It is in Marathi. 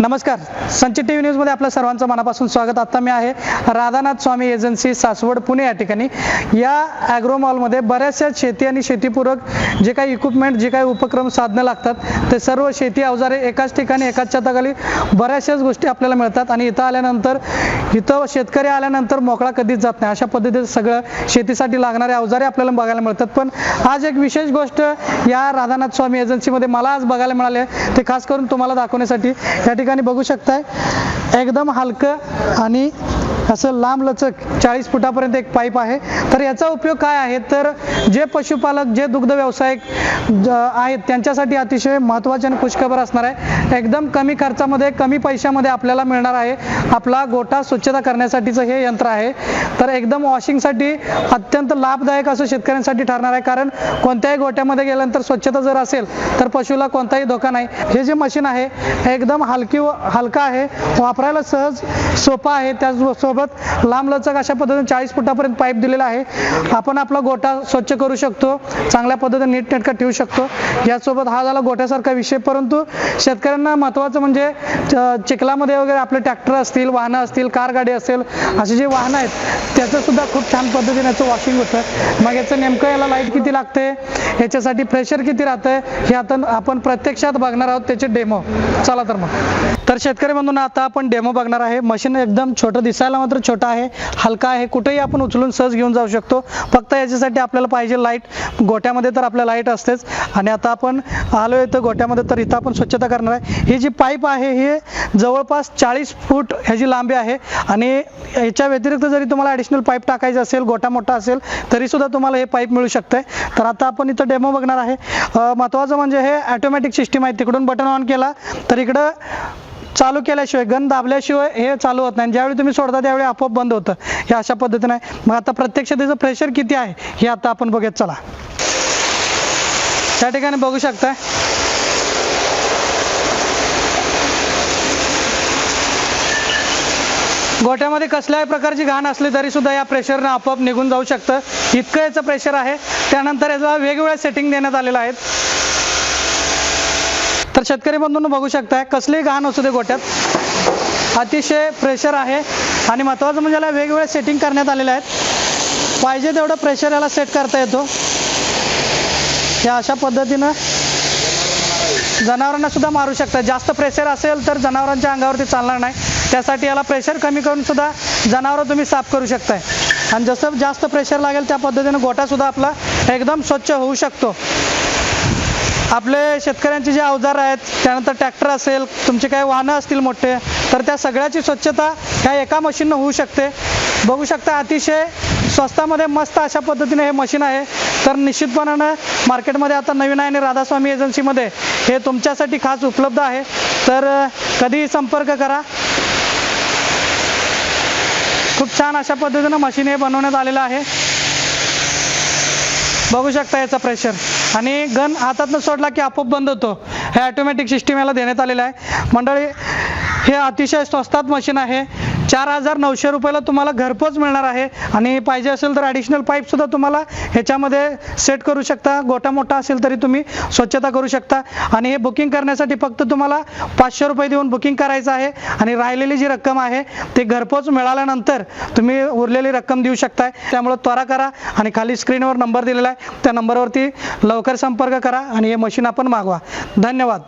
नमस्कार. संचित टी व्ही न्यूजमध्ये आपल्या सर्वांचं मनापासून स्वागत. आता मी आहे राधानाथ स्वामी एजन्सी सासवड पुणे या ठिकाणी. या ॲग्रो मॉलमध्ये बऱ्याचशा शेती आणि शेतीपूरक जे काही इक्विपमेंट जे काही उपक्रम साधनं लागतात ते सर्व शेती अवजारे एकाच ठिकाणी एकाच छताखाली बऱ्याचशाच गोष्टी आपल्याला मिळतात आणि इथं आल्यानंतर इथं शेतकरी आल्यानंतर मोकळा कधीच जात नाही. अशा पद्धतीचं सगळं शेतीसाठी लागणारे अवजारे आपल्याला बघायला मिळतात. पण आज एक विशेष गोष्ट या राधानाथ स्वामी एजन्सीमध्ये मला आज बघायला मिळाले ते खास करून तुम्हाला दाखवण्यासाठी या ठिकाणी बघू शकताय. एकदम हलकं आणि असं लांब लचक चाळीस फुटापर्यंत एक पाईप आहे. तर याचा उपयोग काय आहे? तर जे पशुपालक जे दुग्ध व्यावसायिक ज- आहेत त्यांच्यासाठी अतिशय महत्त्वाचे आणि खुशखबर असणार आहे. एकदम कमी खर्चामध्ये कमी पैशामध्ये आपल्याला मिळणार आहे. आपला गोठा स्वच्छता करण्यासाठीचं हे यंत्र आहे. तर एकदम वॉशिंगसाठी अत्यंत लाभदायक असं शेतकऱ्यांसाठी ठरणार आहे. कारण कोणत्याही गोठ्यामध्ये गेल्यानंतर स्वच्छता जर असेल तर पशुला कोणताही धोका नाही. हे जे मशीन आहे हे एकदम हलकी हलका आहे. वापरायला सहज सोपा आहे. त्याचसोबत लांब लचक अशा पद्धतीने चाळीस फुटापर्यंत पाईप दिलेला आहे. आपण आपला गोठा स्वच्छ करू शकतो चांगल्या पद्धतीने नीटनेटका ठेवू शकतो. यासोबत हा झाला गोठ्यासारखा विषय परंतु शेतकऱ्यांना महत्त्वाचं म्हणजे च- चिखलामध्ये वगैरे आपले ट्रॅक्टर असतील वाहनं असतील कार गाडी असेल अशी जी वाहनं आहेत त्याचं सुद्धा खूप छान पद्धतीने याचं वॉशिंग होतं. मग याचं नेमकं याला लाइट किती लागते? याच्यासाठी प्रेशर किती राहतं हे आता आपण प्रत्यक्षात बघणार आहोत त्याचे डेमो चला तर मग. तर शेतकरी बंधूंना आता आपण डेमो बघणार आहे. मशीन एकदम छोटं दिसायला मात्र छोटं आहे हलका आहे. कुठेही आपण उचलून सहज घेऊन जाऊ शकतो. फक्त याच्यासाठी आपल्याला पाहिजे लाइट गोट्यामध्ये तर आपल्या लाइट असतेच. आणि आता आपण आलो आहे तर गोट्यामध्ये तर इथं आपण स्वच्छता करणार आहे. ही जी पाईप आहे हे जवळपास चाळीस फूट ह्याची लांबी आहे. आणि याच्या व्यतिरिक्त जरी तुम्हाला ॲडिशनल पाईप टाकायचं असेल गोठा मोठा असेल तरीसुद्धा तुम्हाला हे पाईप मिळू शकतं तर आता आपण इथं डेमो बघणार आहे. महत्त्वाचं म्हणजे हे ॲटोमॅटिक सिस्टीम आहे. तिकडून बटन ऑन केला तर इकडं चालू केल्याशिवाय गन दाबल्याशिवाय हे चालू होत नाही. ज्यावेळी तुम्ही सोडता त्यावेळी आपोआप बंद होतं. हे अशा पद्धतीने आहे. मग आता प्रत्यक्ष त्याचं प्रेशर किती आहे हे आता आपण बघत चला. त्या ठिकाणी बघू शकताय. गोठ्यामध्ये कसल्याही प्रकारची घाण असली तरी सुद्धा या प्रेशरनं आपोआप निघून जाऊ शकतं. इतकं याचं प्रेशर आहे. त्यानंतर याला वेगवेगळ्या सेटिंग देण्यात आलेल्या आहेत. तर शेतकरी बंधूंनो बघू शकताय कसलीही घाण असू दे गोठ्यात. अतिशय प्रेशर आहे आणि महत्त्वाचं म्हणजे याला वेगवेगळ्या सेटिंग करण्यात आलेल्या आहेत. पाहिजे तेवढं प्रेशर याला सेट करता येतो. या अशा पद्धतीनं जनावरांना सुद्धा मारू शकतात जास्त प्रेशर असेल तर जनावरांच्या अंगावरती चालणार नाही. त्यासाठी याला प्रेशर कमी करून सुद्धा जनावरं तुम्ही साफ करू शकताय. आणि जसं जास्त प्रेशर लागेल त्या पद्धतीने गोठासुद्धा आपला एकदम स्वच्छ होऊ शकतो. आपले शेतकऱ्यांचे जे अवजार आहेत त्यानंतर ट्रॅक्टर असेल तुमचे काही वाहनं असतील मोठे तर त्या सगळ्याची स्वच्छता ह्या एका मशीननं होऊ शकते. बघू शकता अतिशय स्वस्तामध्ये मस्त अशा पद्धतीने हे मशीन आहे. तर निश्चितपणानं मार्केटमध्ये आता नवीन आहे आणि राधास्वामी एजन्सीमध्ये हे तुमच्यासाठी खास उपलब्ध आहे. तर कधीही संपर्क करा. खूप छान अशा पद्धतीनं मशीन हे बनवण्यात आलेलं आहे. बघू शकता याचा प्रेशर आणि गन हातातनं सोडला की आपोआप बंद होतो. हे ऑटोमॅटिक सिस्टीम याला देण्यात आलेलं आहे. मंडळी हे अतिशय स्वस्तात मशीन आहे. चार हजार नऊशे रुपयाला तुम्हाला घरपोच मिळणार आहे. आणि पाहिजे असेल तर ॲडिशनल पाईपसुद्धा तुम्हाला ह्याच्यामध्ये सेट करू शकता. गोटा मोठा असेल तरी तुम्ही स्वच्छता करू शकता. आणि हे बुकिंग करण्यासाठी फक्त तुम्हाला पाचशे रुपये देऊन बुकिंग करायचं आहे. आणि राहिलेली जी रक्कम आहे ती घरपोच मिळाल्यानंतर तुम्ही उरलेली रक्कम देऊ शकताय. त्यामुळे त्वरा करा आणि खाली स्क्रीनवर नंबर दिलेला आहे. त्या नंबरवरती लवकर संपर्क करा आणि हे मशीन आपण मागवा. धन्यवाद.